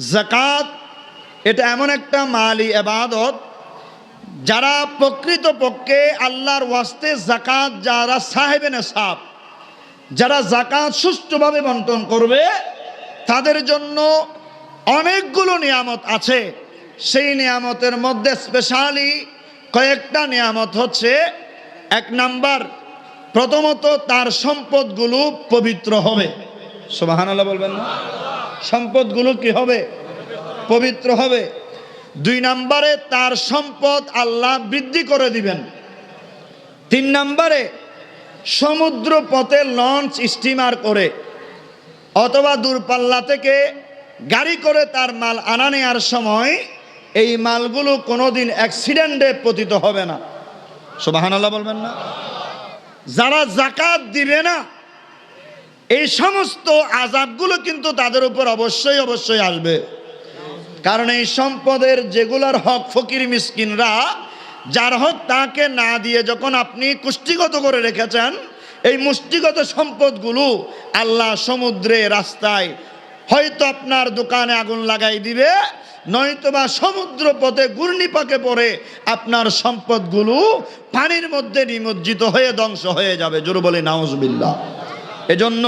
জাকাত এটা এমন একটা মালি এবাদত যারা প্রকৃত পক্ষে আল্লাহর ওয়াস্তে জাকাত যারা সাহেবে সাপ যারা জাকাত সুষ্ঠুভাবে বন্টন করবে, তাদের জন্য অনেকগুলো নিয়ামত আছে। সেই নিয়ামতের মধ্যে স্পেশালি কয়েকটা নিয়ামত হচ্ছে, এক নাম্বার, প্রথমত তার সম্পদগুলো পবিত্র হবে। সুবহানাল্লাহ বলবেন না? সম্পদগুলো কি হবে? পবিত্র হবে। দুই নম্বরে তার সম্পদ আল্লাহ বৃদ্ধি করে দিবেন। তিন নম্বরে সমুদ্র পথে লঞ্চ স্টিমার করে অথবা দূরপাল্লা থেকে গাড়ি করে তার মাল আনা নেওয়ার সময় এই মালগুলো কোনোদিন অ্যাক্সিডেন্টে পতিত হবে না। সুবহানাল্লাহ বলবেন না। যারা জাকাত দিবে না এই সমস্ত আজাবগুলো কিন্তু তাদের উপর অবশ্যই অবশ্যই আসবে। কারণ এই সম্পদের যেগুলার হক ফকির মিসকিনরা, যার হক তাকে না দিয়ে যখন আপনি কুষ্টিগত করে রেখেছেন, এই মুষ্টিগত সম্পদগুলো আল্লাহ সমুদ্রে, রাস্তায় হয়তো আপনার দোকানে আগুন লাগাই দিবে, নয়তোবা সমুদ্র পথে ঘূর্ণিপাকে পড়ে আপনার সম্পদগুলো পানির মধ্যে নিমজ্জিত হয়ে ধ্বংস হয়ে যাবে। জোর বলে নাউজবিল্লা এজন্য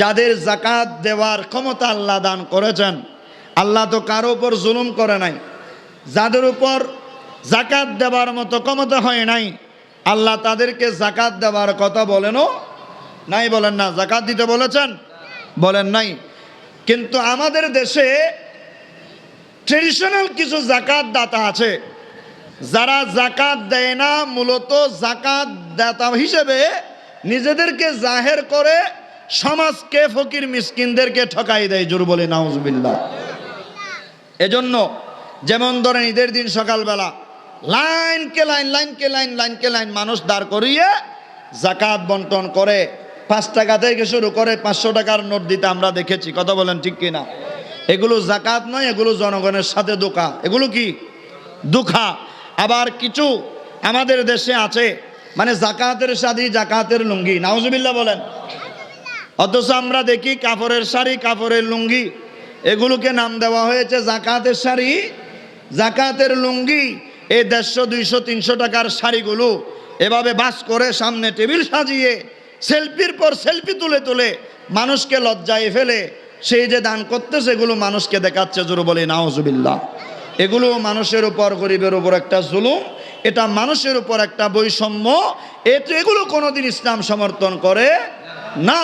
যাদের জাকাত দেওয়ার ক্ষমতা আল্লাহ দান করেছেন, আল্লাহ তো কারও উপর জুলুম করে নাই। যাদের উপর জাকাত দেওয়ার মতো ক্ষমতা হয় নাই, আল্লাহ তাদেরকে জাকাত দেওয়ার কথা বলেনও নাই, বলেন না। জাকাত দিতে বলেছেন, বলেন নাই। কিন্তু আমাদের দেশে ট্রেডিশনাল কিছু জাকাত দাতা আছে। যারা জাকাত দেয় না, মূলত জাকাত দাতা হিসেবে নিজেদেরকে জাহের করে সমাজকে ফকির মিসকিনদেরকে ঠকাই দেয়, জোর বলে নাউজবিল্লা এজন্য যেমন ধরেন ঈদের দিন সকালবেলা লাইনকে লাইন লাইনকে লাইন লাইনকে লাইন মানুষ দাঁড় করিয়ে জাকাত বন্টন করে, পাঁচ টাকা থেকে শুরু করে পাঁচশো টাকার নোট দিতে আমরা দেখেছি। কথা বলেন ঠিক কিনা? এগুলো জাকাত নয়, এগুলো জনগণের সাথে দোকা। এগুলো কি? দুখা। আবার কিছু আমাদের দেশে আছে মানে জাকাতের সাথে, জাকাতের লুঙ্গি। নাউজুবিল্লাহ বলেন। অথচ আমরা দেখি কাপড়ের শাড়ি কাপড়ের লুঙ্গি। এগুলোকে নাম দেওয়া হয়েছে জাকাতের শাড়ি, জাকাতের লুঙ্গি। এই দেড়শো, দুইশো, তিনশো টাকার শাড়িগুলো এভাবে বাস করে সামনে টেবিল সাজিয়ে, সেলফির পর সেলফি তুলে তুলে মানুষকে লজ্জায় ফেলে, সেই যে দান করতে সেগুলো মানুষকে দেখাচ্ছে জোর বলে নাওজুবিল্লাহ এগুলো মানুষের উপর, গরিবের উপর একটা জুলুম। এটা মানুষের উপর একটা বৈষম্য এগুলো কোনোদিন ইসলাম সমর্থন করে না।